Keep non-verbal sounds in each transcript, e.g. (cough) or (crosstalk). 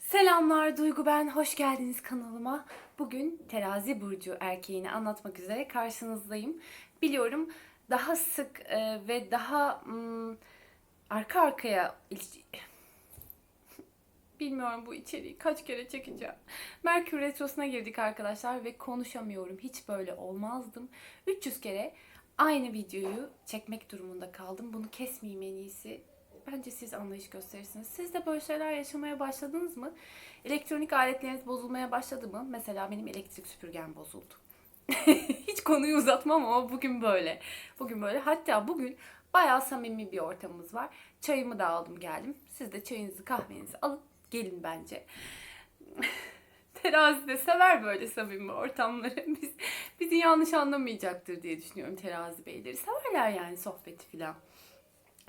Selamlar Duygu ben, hoş geldiniz kanalıma. Bugün terazi burcu erkeğini anlatmak üzere karşınızdayım. Biliyorum daha sık e, ve daha mm, arka arkaya il- (laughs) bilmiyorum bu içeriği kaç kere çekeceğim. Merkür Retrosu'na girdik arkadaşlar ve konuşamıyorum. Hiç böyle olmazdım. 300 kere aynı videoyu çekmek durumunda kaldım. Bunu kesmeyeyim en iyisi. Bence siz anlayış gösterirsiniz. Siz de böyle şeyler yaşamaya başladınız mı? Elektronik aletleriniz bozulmaya başladı mı? Mesela benim elektrik süpürgem bozuldu. (laughs) Hiç konuyu uzatmam ama bugün böyle. Bugün böyle. Hatta bugün bayağı samimi bir ortamımız var. Çayımı da aldım geldim. Siz de çayınızı kahvenizi alın gelin bence. (laughs) Terazi de sever böyle samimi ortamları. (laughs) Biz, bizi yanlış anlamayacaktır diye düşünüyorum terazi beyleri. Severler yani sohbeti filan.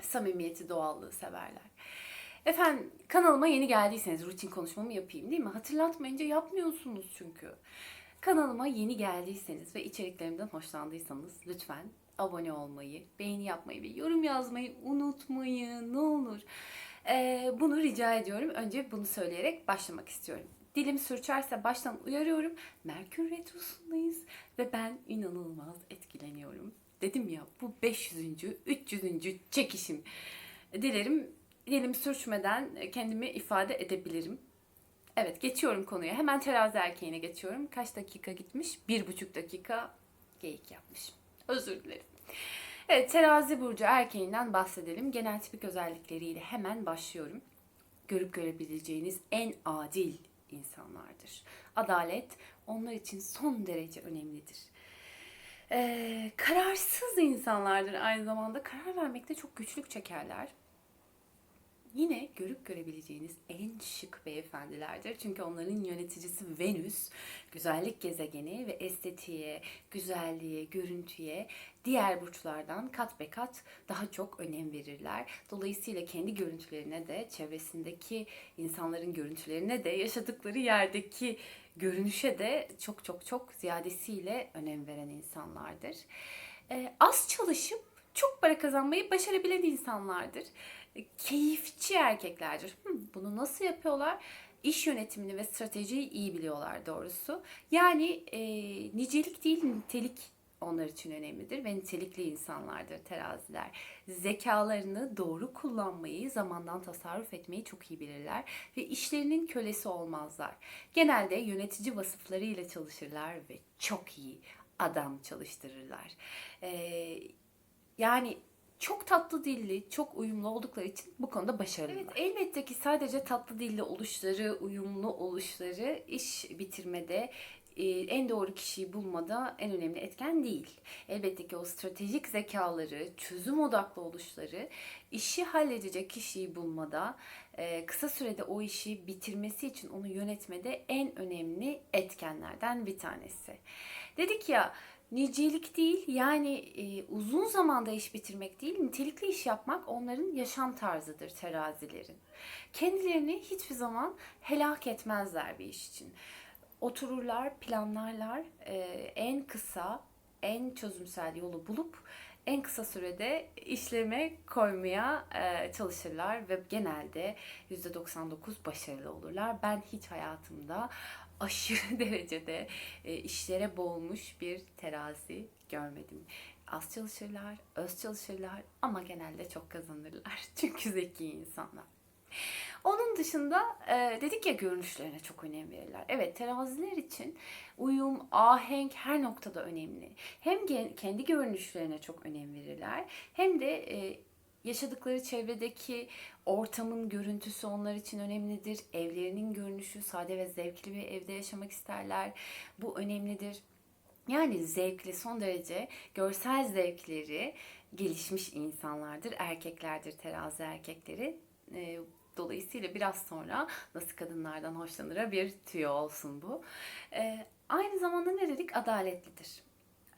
Samimiyeti, doğallığı severler. Efendim kanalıma yeni geldiyseniz rutin konuşmamı yapayım değil mi? Hatırlatmayınca yapmıyorsunuz çünkü. Kanalıma yeni geldiyseniz ve içeriklerimden hoşlandıysanız lütfen abone olmayı, beğeni yapmayı ve yorum yazmayı unutmayın ne olur. Ee, bunu rica ediyorum. Önce bunu söyleyerek başlamak istiyorum. Dilim sürçerse baştan uyarıyorum. Merkür Retrosu'ndayız ve ben inanılmaz etkileniyorum. Dedim ya bu 500. 300. çekişim. Dilerim dilim sürçmeden kendimi ifade edebilirim. Evet geçiyorum konuya. Hemen terazi erkeğine geçiyorum. Kaç dakika gitmiş? Bir buçuk dakika geyik yapmış. Özür dilerim. Evet terazi burcu erkeğinden bahsedelim. Genel tipik özellikleriyle hemen başlıyorum. Görüp görebileceğiniz en adil insanlardır. Adalet onlar için son derece önemlidir. Ee, kararsız insanlardır aynı zamanda. Karar vermekte çok güçlük çekerler. Yine görüp görebileceğiniz en şık beyefendilerdir. Çünkü onların yöneticisi Venüs, güzellik gezegeni ve estetiğe, güzelliğe, görüntüye diğer burçlardan kat be kat daha çok önem verirler. Dolayısıyla kendi görüntülerine de, çevresindeki insanların görüntülerine de, yaşadıkları yerdeki görünüşe de çok çok çok ziyadesiyle önem veren insanlardır. Ee, az çalışıp çok para kazanmayı başarabilen insanlardır. Keyifçi erkeklerdir. Hı, bunu nasıl yapıyorlar? İş yönetimini ve stratejiyi iyi biliyorlar doğrusu. Yani e, nicelik değil nitelik onlar için önemlidir ve nitelikli insanlardır teraziler. Zekalarını doğru kullanmayı, zamandan tasarruf etmeyi çok iyi bilirler ve işlerinin kölesi olmazlar. Genelde yönetici vasıflarıyla çalışırlar ve çok iyi adam çalıştırırlar. Ee, yani çok tatlı dilli, çok uyumlu oldukları için bu konuda başarılılar. Evet, elbette ki sadece tatlı dilli oluşları, uyumlu oluşları iş bitirmede e, en doğru kişiyi bulmada en önemli etken değil. Elbette ki o stratejik zekaları, çözüm odaklı oluşları işi halledecek kişiyi bulmada, e, kısa sürede o işi bitirmesi için onu yönetmede en önemli etkenlerden bir tanesi. Dedik ya nicelik değil yani e, uzun zamanda iş bitirmek değil nitelikli iş yapmak onların yaşam tarzıdır terazilerin. Kendilerini hiçbir zaman helak etmezler bir iş için. Otururlar, planlarlar, e, en kısa, en çözümsel yolu bulup en kısa sürede işleme koymaya e, çalışırlar ve genelde %99 başarılı olurlar. Ben hiç hayatımda aşırı (laughs) derecede e, işlere boğulmuş bir terazi görmedim. Az çalışırlar, öz çalışırlar ama genelde çok kazanırlar. (laughs) Çünkü zeki insanlar. Onun dışında e, dedik ya görünüşlerine çok önem verirler. Evet teraziler için uyum, ahenk her noktada önemli. Hem kendi görünüşlerine çok önem verirler hem de e, yaşadıkları çevredeki ortamın görüntüsü onlar için önemlidir. Evlerinin görünüşü sade ve zevkli bir evde yaşamak isterler. Bu önemlidir. Yani zevkli son derece görsel zevkleri gelişmiş insanlardır. Erkeklerdir terazi erkekleri. Ee, Dolayısıyla biraz sonra nasıl kadınlardan hoşlanır'a bir tüyo olsun bu. Ee, aynı zamanda ne dedik? Adaletlidir.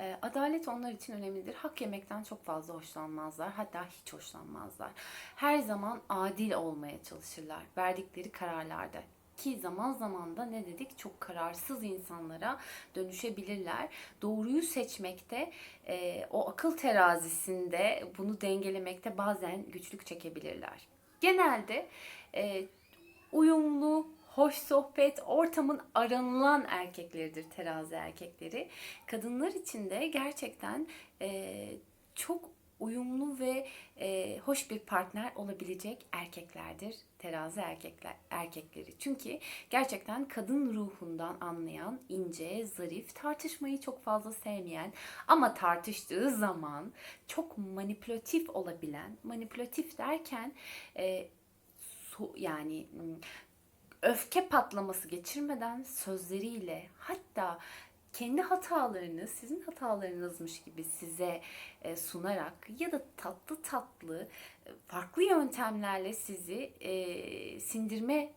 Ee, adalet onlar için önemlidir. Hak yemekten çok fazla hoşlanmazlar. Hatta hiç hoşlanmazlar. Her zaman adil olmaya çalışırlar. Verdikleri kararlarda ki zaman zaman da ne dedik çok kararsız insanlara dönüşebilirler. Doğruyu seçmekte e, o akıl terazisinde bunu dengelemekte bazen güçlük çekebilirler. Genelde e, uyumlu, hoş sohbet, ortamın aranılan erkekleridir terazi erkekleri. Kadınlar için de gerçekten e, çok uyumlu ve e, hoş bir partner olabilecek erkeklerdir terazi erkekler erkekleri. Çünkü gerçekten kadın ruhundan anlayan, ince, zarif, tartışmayı çok fazla sevmeyen ama tartıştığı zaman çok manipülatif olabilen, manipülatif derken e, so, yani öfke patlaması geçirmeden sözleriyle hatta kendi hatalarını sizin hatalarınızmış gibi size e, sunarak ya da tatlı tatlı e, farklı yöntemlerle sizi e, sindirme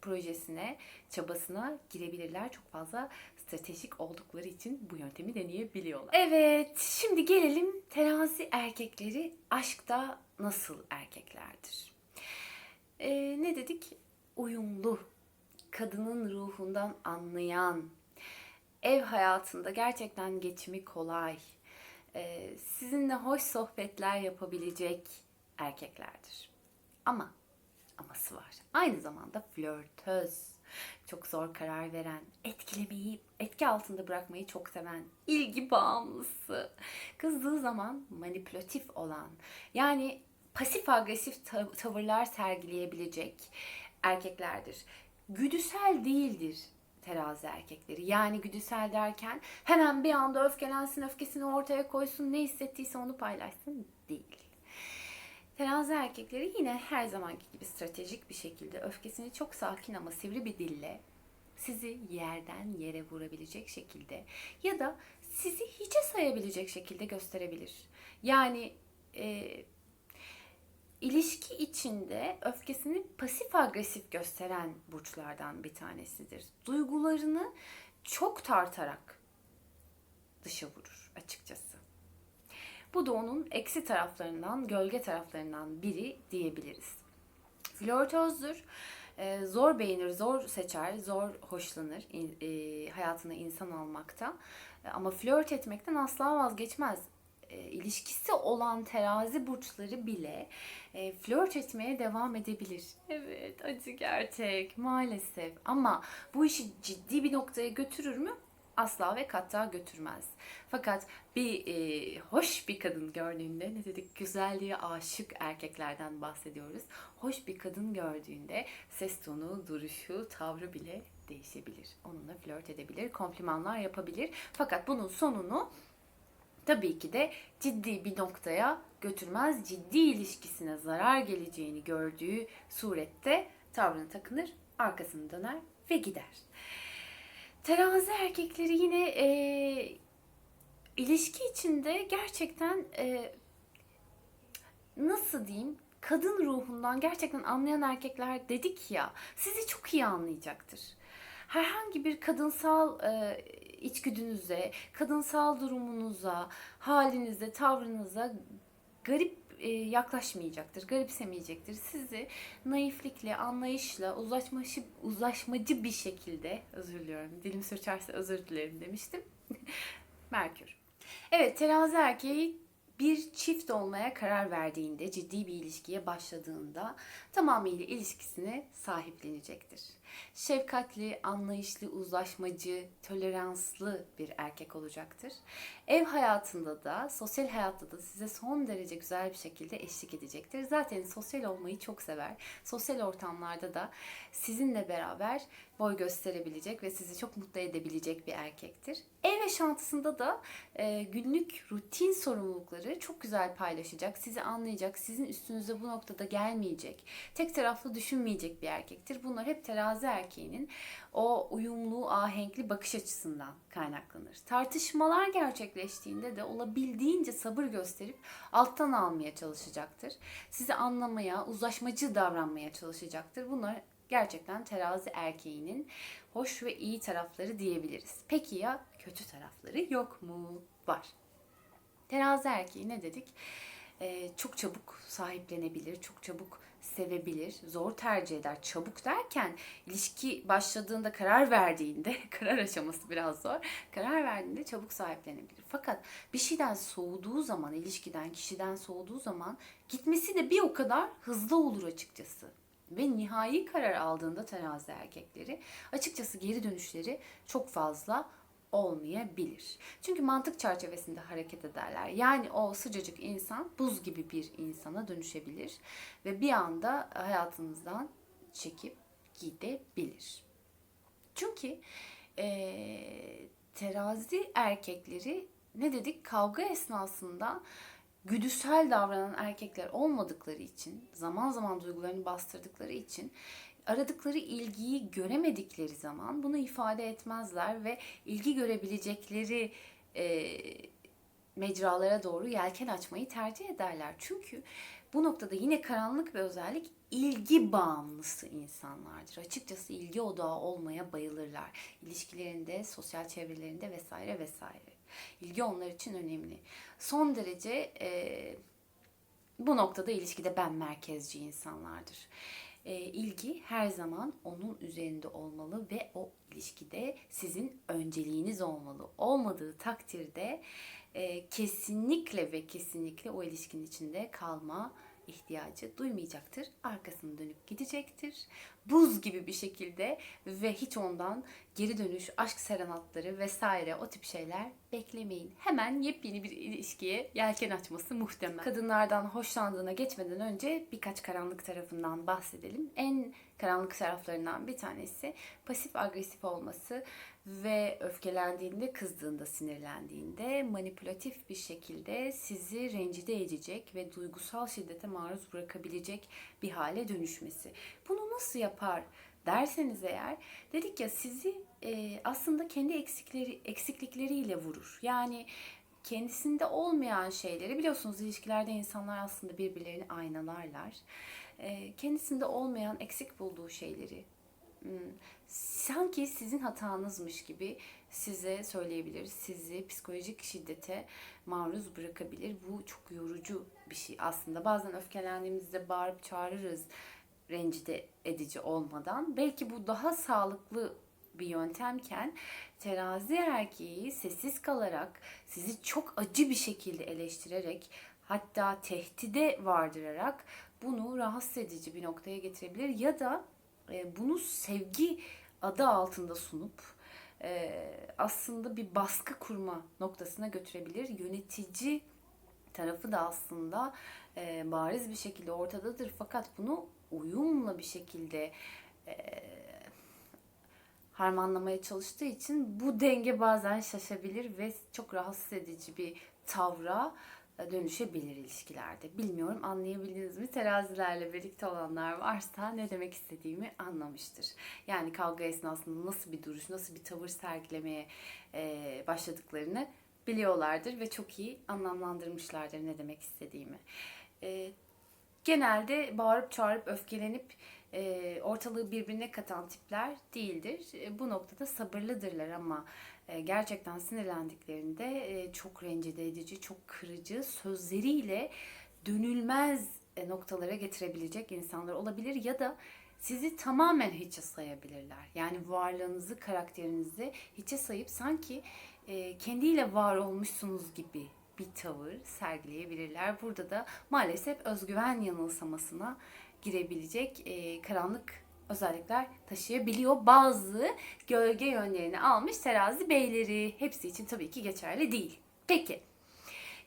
projesine, çabasına girebilirler. Çok fazla stratejik oldukları için bu yöntemi deneyebiliyorlar. Evet, şimdi gelelim terazi erkekleri aşkta nasıl erkeklerdir? Ee, ne dedik? Uyumlu, kadının ruhundan anlayan, ev hayatında gerçekten geçimi kolay, e, sizinle hoş sohbetler yapabilecek erkeklerdir. Ama aması var. Aynı zamanda flörtöz, çok zor karar veren, etkilemeyi, etki altında bırakmayı çok seven, ilgi bağımlısı, kızdığı zaman manipülatif olan, yani pasif agresif tav- tavırlar sergileyebilecek erkeklerdir. Güdüsel değildir terazi erkekleri. Yani güdüsel derken hemen bir anda öfkelensin, öfkesini ortaya koysun, ne hissettiyse onu paylaşsın değil. Terazi erkekleri yine her zamanki gibi stratejik bir şekilde öfkesini çok sakin ama sivri bir dille sizi yerden yere vurabilecek şekilde ya da sizi hiçe sayabilecek şekilde gösterebilir. Yani e, ilişki içinde öfkesini pasif agresif gösteren burçlardan bir tanesidir. Duygularını çok tartarak dışa vurur açıkçası. Bu da onun eksi taraflarından, gölge taraflarından biri diyebiliriz. Flörtözdür. Ee, zor beğenir, zor seçer, zor hoşlanır e, hayatına insan almakta. Ama flört etmekten asla vazgeçmez. E, ilişkisi olan terazi burçları bile e, flört etmeye devam edebilir. Evet, acı gerçek maalesef. Ama bu işi ciddi bir noktaya götürür mü? Asla ve katta götürmez. Fakat bir e, hoş bir kadın gördüğünde ne dedik güzelliğe aşık erkeklerden bahsediyoruz. Hoş bir kadın gördüğünde ses tonu, duruşu, tavrı bile değişebilir. Onunla flört edebilir, komplimanlar yapabilir. Fakat bunun sonunu tabii ki de ciddi bir noktaya götürmez. Ciddi ilişkisine zarar geleceğini gördüğü surette tavrını takınır, arkasını döner ve gider. Terazi erkekleri yine e, ilişki içinde gerçekten e, nasıl diyeyim kadın ruhundan gerçekten anlayan erkekler dedik ya sizi çok iyi anlayacaktır. Herhangi bir kadınsal e, içgüdünüze, kadınsal durumunuza, halinize, tavrınıza garip e, yaklaşmayacaktır, garipsemeyecektir. Sizi naiflikle, anlayışla, uzlaşmacı, uzlaşmacı bir şekilde, özür diliyorum, dilim sürçerse özür dilerim demiştim. (laughs) Merkür. Evet, terazi erkeği bir çift olmaya karar verdiğinde, ciddi bir ilişkiye başladığında tamamıyla ilişkisini sahiplenecektir. Şefkatli, anlayışlı, uzlaşmacı, toleranslı bir erkek olacaktır. Ev hayatında da, sosyal hayatta da size son derece güzel bir şekilde eşlik edecektir. Zaten sosyal olmayı çok sever. Sosyal ortamlarda da sizinle beraber boy gösterebilecek ve sizi çok mutlu edebilecek bir erkektir. Ev yaşantısında da e, günlük rutin sorumlulukları çok güzel paylaşacak, sizi anlayacak, sizin üstünüze bu noktada gelmeyecek, tek taraflı düşünmeyecek bir erkektir. Bunlar hep terazi erkeğinin o uyumlu, ahenkli bakış açısından kaynaklanır. Tartışmalar gerçekleştiğinde de olabildiğince sabır gösterip alttan almaya çalışacaktır. Sizi anlamaya, uzlaşmacı davranmaya çalışacaktır. Bunlar gerçekten terazi erkeğinin hoş ve iyi tarafları diyebiliriz. Peki ya kötü tarafları yok mu? Var. Terazi erkeği ne dedik? e, çok çabuk sahiplenebilir, çok çabuk sevebilir, zor tercih eder. Çabuk derken ilişki başladığında karar verdiğinde, (laughs) karar aşaması biraz zor. Karar verdiğinde çabuk sahiplenebilir. Fakat bir şeyden soğuduğu zaman, ilişkiden, kişiden soğuduğu zaman gitmesi de bir o kadar hızlı olur açıkçası. Ve nihai karar aldığında terazi erkekleri açıkçası geri dönüşleri çok fazla olmayabilir. Çünkü mantık çerçevesinde hareket ederler. Yani o sıcacık insan buz gibi bir insana dönüşebilir ve bir anda hayatınızdan çekip gidebilir. Çünkü eee, terazi erkekleri ne dedik kavga esnasında güdüsel davranan erkekler olmadıkları için, zaman zaman duygularını bastırdıkları için aradıkları ilgiyi göremedikleri zaman bunu ifade etmezler ve ilgi görebilecekleri e, mecralara doğru yelken açmayı tercih ederler. Çünkü bu noktada yine karanlık bir özellik ilgi bağımlısı insanlardır. Açıkçası ilgi odağı olmaya bayılırlar. İlişkilerinde, sosyal çevrelerinde vesaire vesaire. İlgi onlar için önemli. Son derece e, bu noktada ilişkide ben merkezci insanlardır. E, ilgi her zaman onun üzerinde olmalı ve o ilişkide sizin önceliğiniz olmalı. Olmadığı takdirde e, kesinlikle ve kesinlikle o ilişkinin içinde kalma ihtiyacı duymayacaktır. Arkasını dönüp gidecektir. Buz gibi bir şekilde ve hiç ondan geri dönüş, aşk serenatları vesaire o tip şeyler beklemeyin. Hemen yepyeni bir ilişkiye yelken açması muhtemel. Kadınlardan hoşlandığına geçmeden önce birkaç karanlık tarafından bahsedelim. En karanlık taraflarından bir tanesi pasif agresif olması ve öfkelendiğinde, kızdığında, sinirlendiğinde manipülatif bir şekilde sizi rencide edecek ve duygusal şiddete maruz bırakabilecek bir hale dönüşmesi. Bunu nasıl yapar derseniz eğer dedik ya sizi e, aslında kendi eksikleri eksiklikleriyle vurur. Yani kendisinde olmayan şeyleri biliyorsunuz ilişkilerde insanlar aslında birbirlerini aynalarlar. E, kendisinde olmayan eksik bulduğu şeyleri sanki sizin hatanızmış gibi size söyleyebilir. Sizi psikolojik şiddete maruz bırakabilir. Bu çok yorucu bir şey aslında. Bazen öfkelendiğimizde bağırıp çağırırız rencide edici olmadan. Belki bu daha sağlıklı bir yöntemken terazi erkeği sessiz kalarak sizi çok acı bir şekilde eleştirerek hatta tehdide vardırarak bunu rahatsız edici bir noktaya getirebilir ya da e, bunu sevgi adı altında sunup e, aslında bir baskı kurma noktasına götürebilir. Yönetici tarafı da aslında e, bariz bir şekilde ortadadır fakat bunu uyumla bir şekilde e, harmanlamaya çalıştığı için bu denge bazen şaşabilir ve çok rahatsız edici bir tavra dönüşebilir ilişkilerde. Bilmiyorum anlayabildiniz mi? Terazilerle birlikte olanlar varsa ne demek istediğimi anlamıştır. Yani kavga esnasında nasıl bir duruş, nasıl bir tavır sergilemeye e, başladıklarını biliyorlardır ve çok iyi anlamlandırmışlardır ne demek istediğimi. E, genelde bağırıp çağırıp öfkelenip e, ortalığı birbirine katan tipler değildir. E, bu noktada sabırlıdırlar ama e, gerçekten sinirlendiklerinde e, çok rencide edici, çok kırıcı sözleriyle dönülmez e, noktalara getirebilecek insanlar olabilir ya da sizi tamamen hiçe sayabilirler. Yani varlığınızı, karakterinizi hiçe sayıp sanki e, kendiyle var olmuşsunuz gibi bir tavır sergileyebilirler. Burada da maalesef özgüven yanılsamasına girebilecek e, karanlık özellikler taşıyabiliyor. Bazı gölge yönlerini almış terazi beyleri. Hepsi için tabii ki geçerli değil. Peki.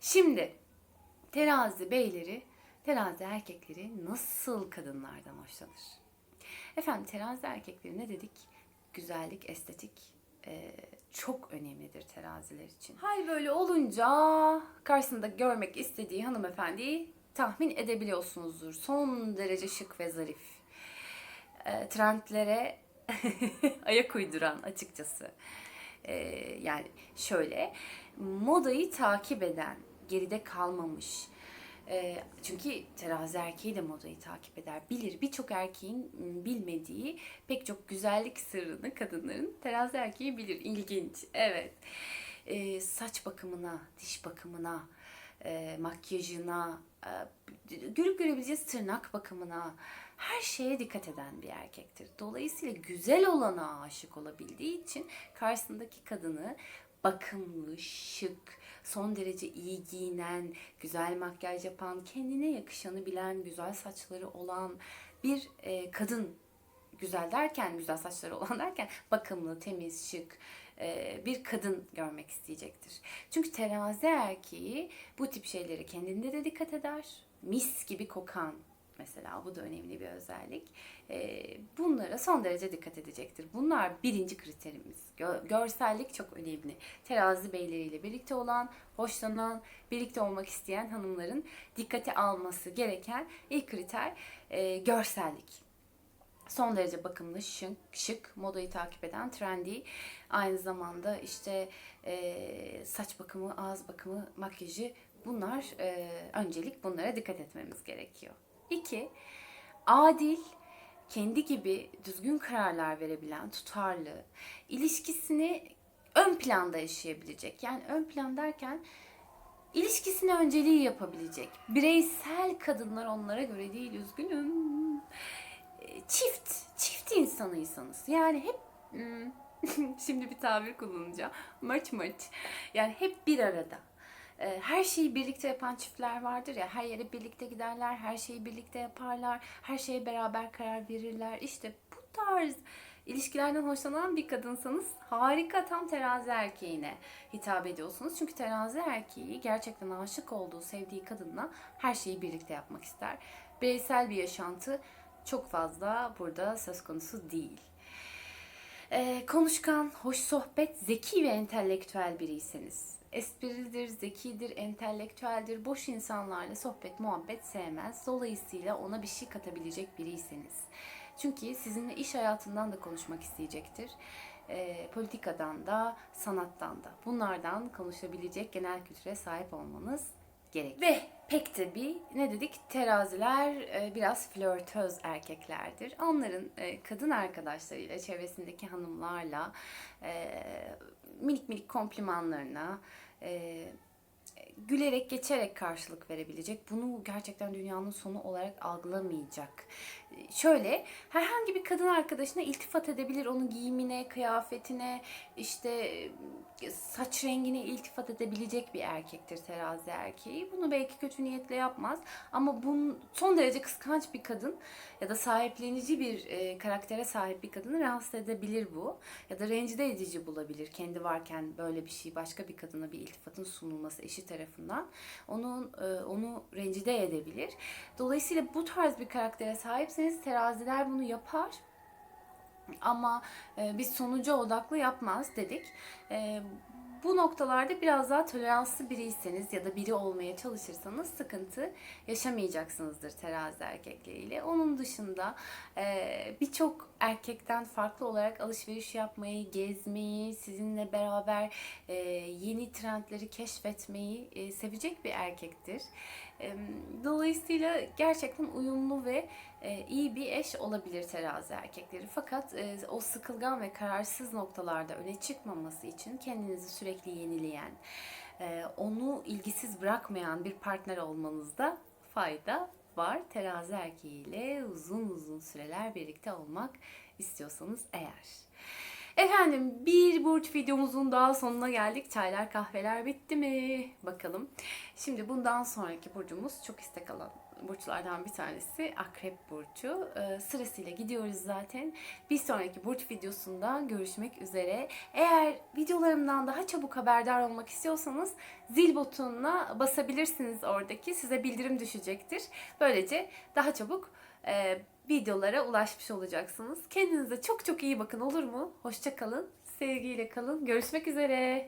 Şimdi terazi beyleri, terazi erkekleri nasıl kadınlardan hoşlanır? Efendim terazi erkekleri ne dedik? Güzellik, estetik e, çok önemlidir teraziler için. Hal böyle olunca karşısında görmek istediği hanımefendiyi tahmin edebiliyorsunuzdur. Son derece şık ve zarif. E, trendlere (laughs) ayak uyduran açıkçası. E, yani şöyle modayı takip eden, geride kalmamış. E, çünkü terazi erkeği de modayı takip eder. Bilir birçok erkeğin m, bilmediği pek çok güzellik sırrını kadınların terazi erkeği bilir. İlginç. Evet. Saç bakımına, diş bakımına, makyajına, e, görüp görebileceğiz tırnak bakımına, her şeye dikkat eden bir erkektir. Dolayısıyla güzel olana aşık olabildiği için karşısındaki kadını bakımlı, şık, son derece iyi giyinen, güzel makyaj yapan, kendine yakışanı bilen, güzel saçları olan bir e, kadın güzel derken, güzel saçları (laughs) olan derken bakımlı, temiz, şık e, bir kadın görmek isteyecektir. Çünkü terazi erkeği bu tip şeyleri kendinde de dikkat eder. Mis gibi kokan mesela bu da önemli bir özellik. E, bunlara son derece dikkat edecektir. Bunlar birinci kriterimiz. Gö- görsellik çok önemli. Terazi beyleriyle birlikte olan, hoşlanan, birlikte olmak isteyen hanımların dikkate alması gereken ilk kriter e, görsellik son derece bakımlı, şık, şık, modayı takip eden, trendy. Aynı zamanda işte e, saç bakımı, ağız bakımı, makyajı bunlar e, öncelik bunlara dikkat etmemiz gerekiyor. İki, adil, kendi gibi düzgün kararlar verebilen, tutarlı, ilişkisini ön planda yaşayabilecek. Yani ön plan derken ilişkisine önceliği yapabilecek. Bireysel kadınlar onlara göre değil üzgünüm. E, Çift, çift insanıysanız yani hep hmm, (laughs) şimdi bir tabir kullanacağım. Maç maç. Yani hep bir arada. E, Her şeyi birlikte yapan çiftler vardır ya. Her yere birlikte giderler, her şeyi birlikte yaparlar, her şeye beraber karar verirler. İşte bu tarz ilişkilerden hoşlanan bir kadınsanız harika tam terazi erkeğine hitap ediyorsunuz. Çünkü terazi erkeği gerçekten aşık olduğu, sevdiği kadınla her şeyi birlikte yapmak ister. Bireysel bir yaşantı çok fazla burada söz konusu değil. Ee, konuşkan, hoş sohbet, zeki ve entelektüel biriyseniz, esprilidir, zekidir, entelektüeldir, boş insanlarla sohbet, muhabbet sevmez. Dolayısıyla ona bir şey katabilecek biriyseniz. Çünkü sizinle iş hayatından da konuşmak isteyecektir. Ee, politikadan da, sanattan da. Bunlardan konuşabilecek genel kültüre sahip olmanız gerek. Ve pek tabii ne dedik teraziler e, biraz flörtöz erkeklerdir. Onların e, kadın arkadaşlarıyla, çevresindeki hanımlarla e, minik minik komplimanlarına e, gülerek geçerek karşılık verebilecek. Bunu gerçekten dünyanın sonu olarak algılamayacak. Şöyle herhangi bir kadın arkadaşına iltifat edebilir. Onun giyimine, kıyafetine, işte e, saç rengine iltifat edebilecek bir erkektir terazi erkeği. Bunu belki kötü niyetle yapmaz ama bunun son derece kıskanç bir kadın ya da sahiplenici bir e, karaktere sahip bir kadını rahatsız edebilir bu. Ya da rencide edici bulabilir. Kendi varken böyle bir şey başka bir kadına bir iltifatın sunulması eşi tarafından onun e, onu rencide edebilir. Dolayısıyla bu tarz bir karaktere sahipseniz teraziler bunu yapar. Ama e, biz sonuca odaklı yapmaz dedik. E, bu noktalarda biraz daha toleranslı biriyseniz ya da biri olmaya çalışırsanız sıkıntı yaşamayacaksınızdır terazi erkekleriyle. Onun dışında e, birçok erkekten farklı olarak alışveriş yapmayı, gezmeyi, sizinle beraber e, yeni trendleri keşfetmeyi e, sevecek bir erkektir. Dolayısıyla gerçekten uyumlu ve iyi bir eş olabilir terazi erkekleri. Fakat e, o sıkılgan ve kararsız noktalarda öne çıkmaması için kendinizi sürekli yenileyen, e, onu ilgisiz bırakmayan bir partner olmanızda fayda var. Terazi erkeğiyle uzun uzun süreler birlikte olmak istiyorsanız eğer. Efendim bir burç videomuzun daha sonuna geldik. Çaylar kahveler bitti mi? Bakalım. Şimdi bundan sonraki burcumuz çok istek alan burçlardan bir tanesi Akrep Burcu. Ee, sırasıyla gidiyoruz zaten. Bir sonraki burç videosunda görüşmek üzere. Eğer videolarımdan daha çabuk haberdar olmak istiyorsanız zil butonuna basabilirsiniz oradaki. Size bildirim düşecektir. Böylece daha çabuk e, videolara ulaşmış olacaksınız. Kendinize çok çok iyi bakın olur mu? Hoşça kalın. Sevgiyle kalın. Görüşmek üzere.